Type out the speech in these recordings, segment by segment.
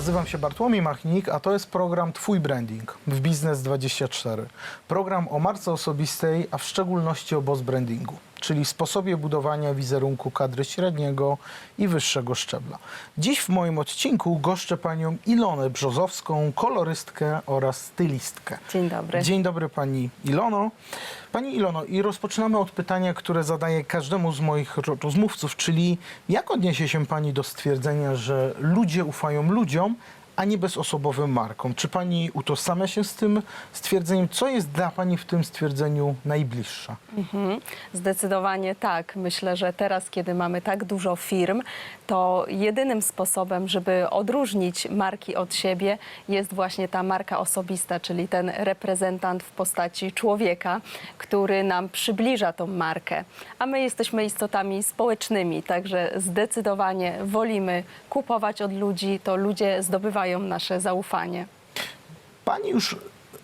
Nazywam się Bartłomiej Machnik, a to jest program Twój Branding w Biznes24. Program o marce osobistej, a w szczególności o boss brandingu, czyli sposobie budowania wizerunku kadry średniego i wyższego szczebla. Dziś w moim odcinku goszczę panią Ilonę Brzozowską, kolorystkę oraz stylistkę. Dzień dobry. Dzień dobry pani Ilono. Pani Ilono, i rozpoczynamy od pytania, które zadaję każdemu z moich ro- rozmówców, czyli jak odniesie się pani do stwierdzenia, że ludzie ufają ludziom, a nie bezosobowym markom? Czy pani utożsamia się z tym stwierdzeniem? Co jest dla pani w tym stwierdzeniu najbliższe? Mhm. Zdecydowanie tak. Myślę, że teraz, kiedy mamy tak dużo firm, to jedynym sposobem, żeby odróżnić marki od siebie, jest właśnie ta marka osobista, czyli ten reprezentant w postaci człowieka, który nam przybliża tą markę. A my jesteśmy istotami społecznymi, także zdecydowanie wolimy kupować od ludzi, to ludzie zdobywają nasze zaufanie. Pani już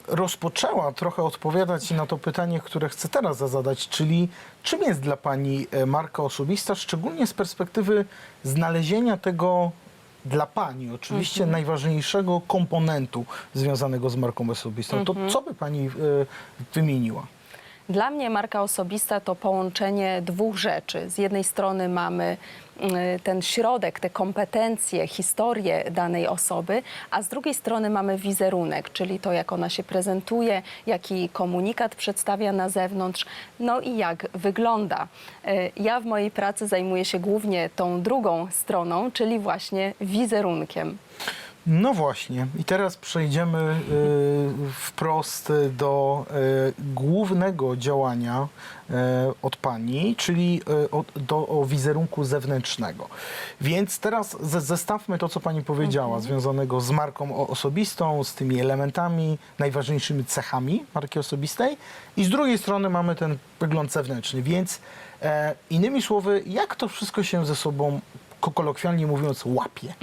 rozpoczęła trochę odpowiadać na to pytanie, które chcę teraz zadać, czyli czym jest dla Pani e, marka osobista, szczególnie z perspektywy znalezienia tego dla Pani oczywiście najważniejszego komponentu związanego z marką osobistą. To co by Pani e, wymieniła? Dla mnie marka osobista to połączenie dwóch rzeczy. Z jednej strony mamy y, ten środek, te kompetencje, historię danej osoby, a z drugiej strony mamy wizerunek, czyli to, jak ona się prezentuje, jaki komunikat przedstawia na zewnątrz, no i jak wygląda. Y, Ja w mojej pracy zajmuję się głównie tą drugą stroną, czyli właśnie wizerunkiem. No właśnie, i teraz przejdziemy y, wprost do y, głównego działania y, od Pani, czyli y, od, do, o wizerunku zewnętrznego. Więc teraz ze, zestawmy to, co Pani powiedziała, związanego z marką o, osobistą, z tymi elementami, najważniejszymi cechami marki osobistej i z drugiej strony mamy ten wygląd zewnętrzny, więc e, innymi słowy, jak to wszystko się ze sobą, ko- kolokwialnie mówiąc, łapie?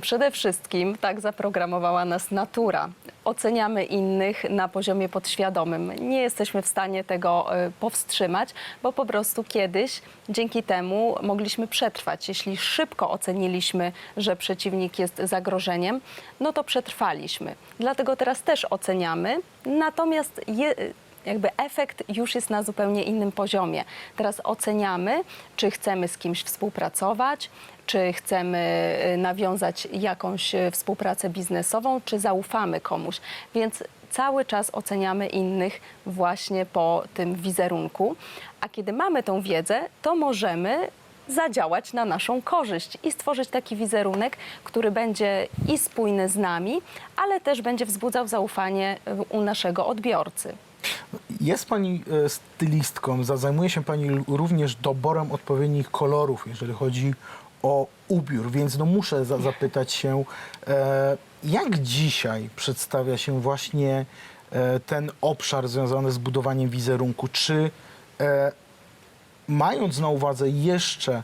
Przede wszystkim tak zaprogramowała nas natura. Oceniamy innych na poziomie podświadomym. Nie jesteśmy w stanie tego e, powstrzymać, bo po prostu kiedyś dzięki temu mogliśmy przetrwać. Jeśli szybko oceniliśmy, że przeciwnik jest zagrożeniem, no to przetrwaliśmy. Dlatego teraz też oceniamy, natomiast je, jakby efekt już jest na zupełnie innym poziomie. Teraz oceniamy, czy chcemy z kimś współpracować, czy chcemy y, nawiązać jakąś y, współpracę biznesową, czy zaufamy komuś. Więc cały czas oceniamy innych właśnie po tym wizerunku. A kiedy mamy tą wiedzę, to możemy zadziałać na naszą korzyść i stworzyć taki wizerunek, który będzie i spójny z nami, ale też będzie wzbudzał zaufanie y, u naszego odbiorcy. Jest Pani e, stylistką, za- zajmuje się Pani również doborem odpowiednich kolorów, jeżeli chodzi o ubiór, więc no muszę za zapytać się, e, jak dzisiaj przedstawia się właśnie e, ten obszar związany z budowaniem wizerunku? Czy e, mając na uwadze jeszcze e,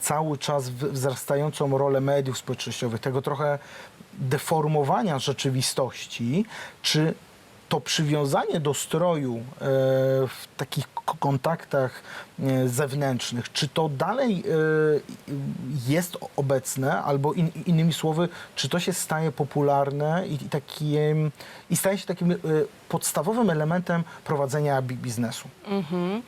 cały czas wzrastającą rolę mediów społecznościowych, tego trochę deformowania rzeczywistości, czy to przywiązanie do stroju e, w takich kontaktach e, zewnętrznych, czy to dalej e, jest obecne, albo in, innymi słowy, czy to się staje popularne i, takim, i staje się takim podstawowym elementem prowadzenia bi- biznesu? Mhm.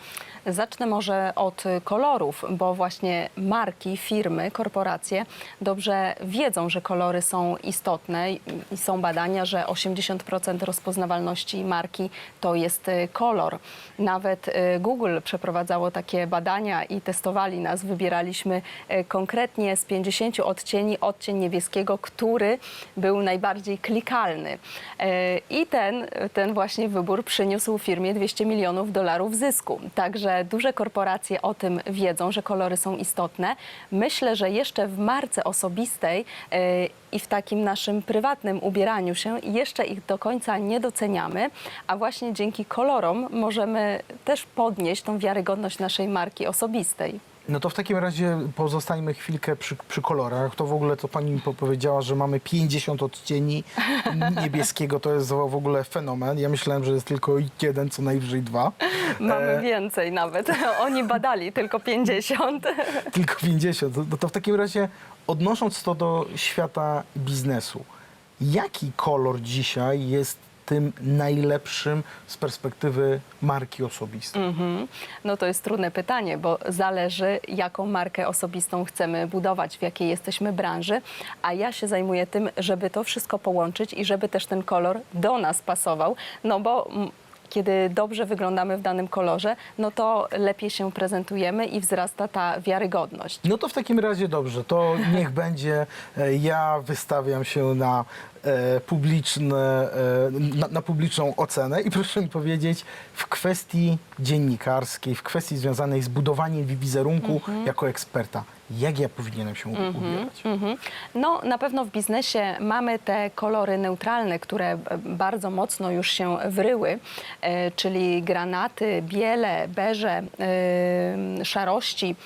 Zacznę może od kolorów, bo właśnie marki, firmy, korporacje dobrze wiedzą, że kolory są istotne i są badania, że 80% rozpoznawalności marki to jest y, kolor. Nawet y, Google przeprowadzało takie badania i testowali nas. Wybieraliśmy y, konkretnie z 50 odcieni odcień niebieskiego, który był najbardziej klikalny. I ten, ten właśnie wybór przyniósł firmie 200 milionów dolarów zysku. Także duże korporacje o tym wiedzą, że kolory są istotne. Myślę, że jeszcze w marce osobistej y, i w takim naszym prywatnym ubieraniu się jeszcze ich do końca nie doceniamy, a właśnie dzięki kolorom możemy też podnieść tą wiarygodność naszej marki osobistej. No to w takim razie pozostańmy chwilkę przy, przy kolorach. To w ogóle to pani mi po- powiedziała, że mamy 50 odcieni niebieskiego. To jest w ogóle fenomen. Ja myślałem, że jest tylko jeden, co najwyżej dwa. Mamy E, więcej nawet. Oni badali tylko 50. Tylko 50. No to w takim razie odnosząc to do świata biznesu, jaki kolor dzisiaj jest tym najlepszym z perspektywy marki osobistej? Mhm. No to jest trudne pytanie, bo zależy, jaką markę osobistą chcemy budować, w jakiej jesteśmy branży, a ja się zajmuję tym, żeby to wszystko połączyć i żeby też ten kolor do nas pasował, no bo kiedy dobrze wyglądamy w danym kolorze, no to lepiej się prezentujemy i wzrasta ta wiarygodność. No to w takim razie dobrze, to niech będzie. Ja wystawiam się na, publiczne, e, na, na publiczną ocenę i proszę mi powiedzieć, w kwestii dziennikarskiej, w kwestii związanej z budowaniem wizerunku jako eksperta, jak ja powinienem się ubierać? Mhm. No, na pewno w biznesie mamy te kolory neutralne, które bardzo mocno już się wryły, e, czyli granaty, biele, beże, e, szarości.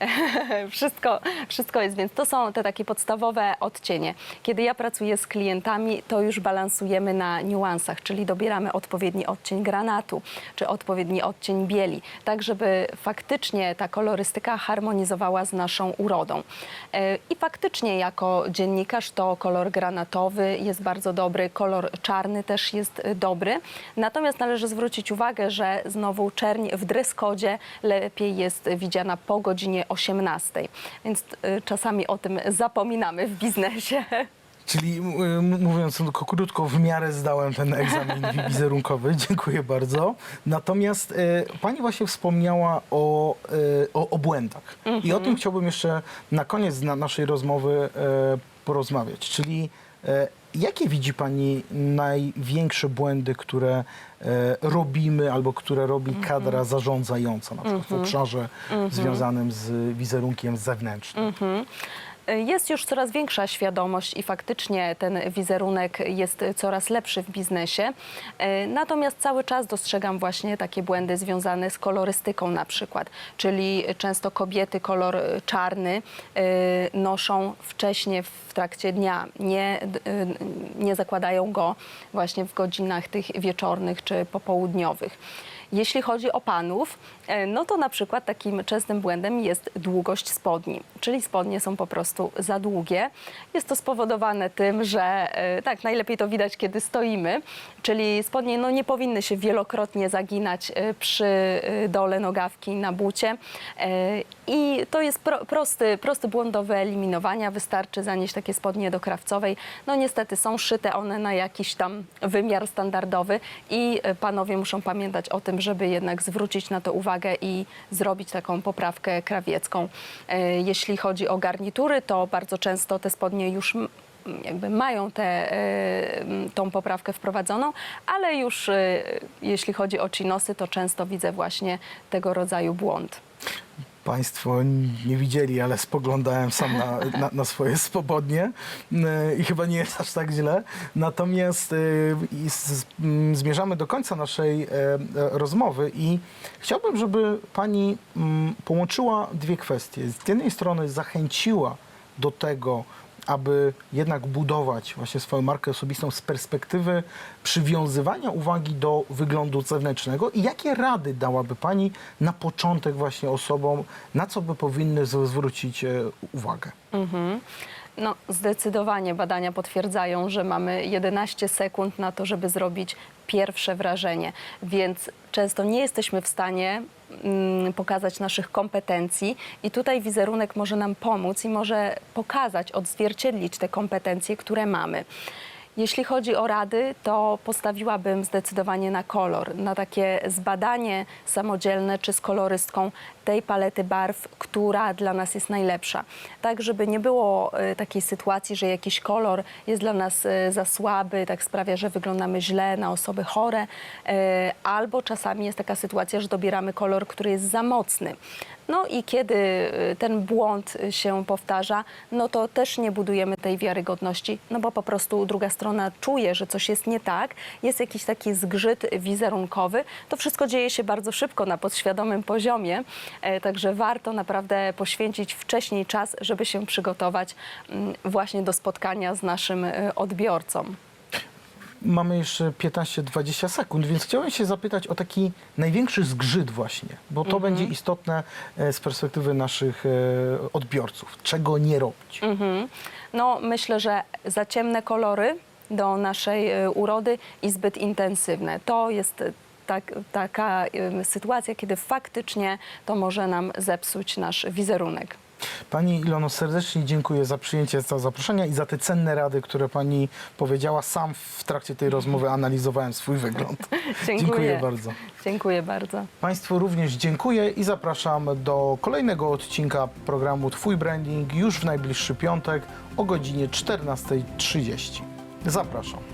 wszystko, wszystko jest, więc to są te takie podstawowe odcienie. Kiedy ja pracuję z klientami, to już balansujemy na niuansach, czyli dobieramy odpowiedni odcień granatu, czy odpowiedni odcień bieli, tak żeby faktycznie ta kolorystyka harmonizowała z naszą urodą. E, I faktycznie jako dziennikarz to kolor granatowy jest bardzo dobry, kolor czarny też jest dobry. Natomiast należy zwrócić uwagę, że znowu czerń w dreskodzie lepiej jest widziana po godzinie 18. Więc e, czasami o tym zapominamy w biznesie. Czyli mówiąc tylko krótko, w miarę zdałem ten egzamin wi- wizerunkowy. Dziękuję bardzo. Natomiast e, pani właśnie wspomniała o, o, o błędach. I o tym chciałbym jeszcze na koniec na naszej rozmowy e, porozmawiać. Czyli e, jakie widzi pani największe błędy, które e, robimy albo które robi kadra zarządzająca, na przykład w obszarze związanym z wizerunkiem zewnętrznym? Jest już coraz większa świadomość i faktycznie ten wizerunek jest coraz lepszy w biznesie. E, Natomiast cały czas dostrzegam właśnie takie błędy związane z kolorystyką na przykład, czyli często kobiety kolor czarny e, noszą wcześniej w trakcie dnia, nie, e, nie zakładają go właśnie w godzinach tych wieczornych czy popołudniowych. Jeśli chodzi o panów, no to na przykład takim częstym błędem jest długość spodni, czyli spodnie są po prostu za długie. Jest to spowodowane tym, że e, tak, najlepiej to widać, kiedy stoimy, czyli spodnie no, nie powinny się wielokrotnie zaginać e, przy e, dole nogawki na bucie. I to jest pro, prosty, prosty błąd do wyeliminowania. Wystarczy zanieść takie spodnie do krawcowej. No niestety są szyte one na jakiś tam wymiar standardowy i panowie muszą pamiętać o tym, żeby jednak zwrócić na to uwagę i zrobić taką poprawkę krawiecką. E, Jeśli chodzi o garnitury, to bardzo często te spodnie już jakby mają tę tą poprawkę wprowadzoną, ale już e, jeśli chodzi o chinosy, to często widzę właśnie tego rodzaju błąd. Państwo nie widzieli, ale spoglądałem sam na, na, na swoje spodnie yy, i chyba nie jest aż tak źle. Natomiast z, mm, zmierzamy do końca naszej e, e, rozmowy i chciałbym, żeby Pani mm, połączyła dwie kwestie. Z jednej strony zachęciła do tego, aby jednak budować właśnie swoją markę osobistą z perspektywy przywiązywania uwagi do wyglądu zewnętrznego i jakie rady dałaby Pani na początek właśnie osobom, na co by powinny zwrócić e, uwagę? Mhm. No, zdecydowanie badania potwierdzają, że mamy 11 sekund na to, żeby zrobić pierwsze wrażenie, więc często nie jesteśmy w stanie pokazać naszych kompetencji i tutaj wizerunek może nam pomóc i może pokazać, odzwierciedlić te kompetencje, które mamy. Jeśli chodzi o rady, to postawiłabym zdecydowanie na kolor, na takie zbadanie samodzielne czy z kolorystką tej palety barw, która dla nas jest najlepsza. Tak, żeby nie było e, takiej sytuacji, że jakiś kolor jest dla nas e, za słaby, tak sprawia, że wyglądamy źle na osoby chore, e, albo czasami jest taka sytuacja, że dobieramy kolor, który jest za mocny. No i kiedy ten błąd się powtarza, no to też nie budujemy tej wiarygodności, no bo po prostu druga strona czuje, że coś jest nie tak, jest jakiś taki zgrzyt wizerunkowy. To wszystko dzieje się bardzo szybko na podświadomym poziomie, także warto naprawdę poświęcić wcześniej czas, żeby się przygotować mm, właśnie do spotkania z naszym y, odbiorcą. Mamy jeszcze 15-20 sekund, więc chciałem się zapytać o taki największy zgrzyt właśnie, bo to będzie istotne e, z perspektywy naszych e, odbiorców. Czego nie robić? Mhm. No, myślę, że za ciemne kolory do naszej e, urody i zbyt intensywne. To jest e, tak, taka sytuacja, kiedy faktycznie to może nam zepsuć nasz wizerunek. Pani Ilono, serdecznie dziękuję za przyjęcie za zaproszenia i za te cenne rady, które Pani powiedziała. Sam w trakcie tej rozmowy analizowałem swój wygląd. Dziękuję. Dziękuję bardzo. Dziękuję bardzo. Państwu również dziękuję i zapraszam do kolejnego odcinka programu Twój Branding już w najbliższy piątek o godzinie 14.30. Zapraszam.